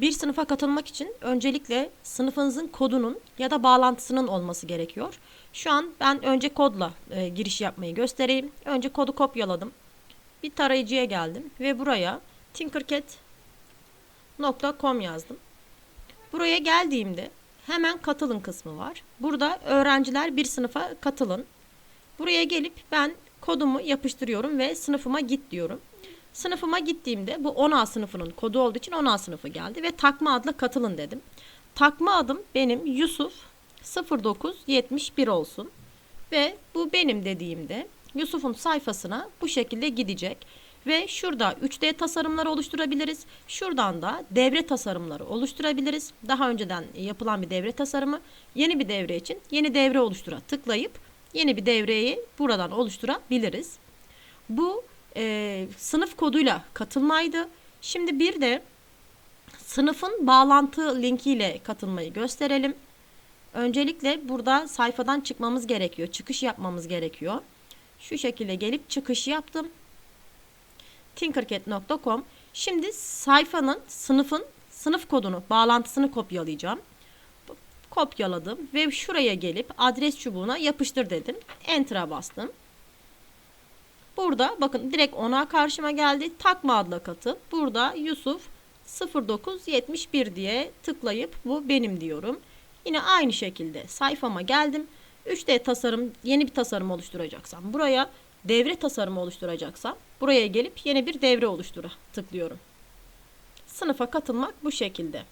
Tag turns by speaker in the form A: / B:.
A: Bir sınıfa katılmak için öncelikle sınıfınızın kodunun ya da bağlantısının olması gerekiyor. Şu an ben önce kodla e, giriş yapmayı göstereyim. Önce kodu kopyaladım. Bir tarayıcıya geldim ve buraya tinkercad.com yazdım. Buraya geldiğimde hemen katılın kısmı var. Burada öğrenciler bir sınıfa katılın. Buraya gelip ben kodumu yapıştırıyorum ve sınıfıma git diyorum. Sınıfıma gittiğimde bu 10A sınıfının kodu olduğu için 10A sınıfı geldi ve takma adla katılın dedim. Takma adım benim Yusuf 0971 olsun. Ve bu benim dediğimde Yusuf'un sayfasına bu şekilde gidecek. Ve şurada 3D tasarımları oluşturabiliriz. Şuradan da devre tasarımları oluşturabiliriz. Daha önceden yapılan bir devre tasarımı yeni bir devre için yeni devre oluştura tıklayıp yeni bir devreyi buradan oluşturabiliriz. Bu e, sınıf koduyla katılmaydı. Şimdi bir de sınıfın bağlantı linkiyle katılmayı gösterelim. Öncelikle burada sayfadan çıkmamız gerekiyor. Çıkış yapmamız gerekiyor. Şu şekilde gelip çıkış yaptım. tinkercad.com Şimdi sayfanın, sınıfın sınıf kodunu, bağlantısını kopyalayacağım. Kopyaladım ve şuraya gelip adres çubuğuna yapıştır dedim. Enter'a bastım. Burada bakın direkt ona karşıma geldi. Takma adla katı. Burada Yusuf 0971 diye tıklayıp bu benim diyorum. Yine aynı şekilde sayfama geldim. 3D tasarım yeni bir tasarım oluşturacaksam buraya devre tasarımı oluşturacaksam buraya gelip yeni bir devre oluştura tıklıyorum. Sınıfa katılmak bu şekilde.